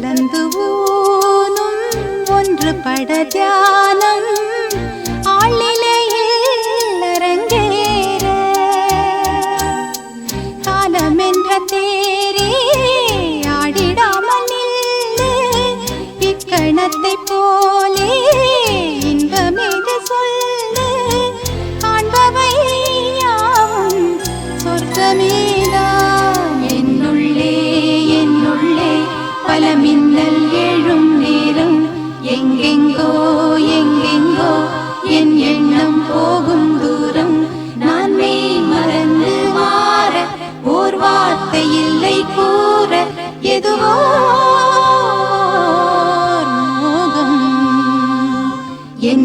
கலந்து ஊனும் ஒன்று பட தியானம். ஆளிலையில் அரங்கேற. காலம் என்ற தேரே ஆடிடாமல் இக்கணத்தை போலே இன்பமிது சொல்லு. காண்பவை சொர்க்கமே. மின்னல் எழும் நேரம் எங்கெங்கோ எங்கெங்கோ என் எண்ணம் போகும் தூரம். நான் மெய் மறந்து மாற ஓர் வார்த்தை இல்லை கூற எதுவோ என்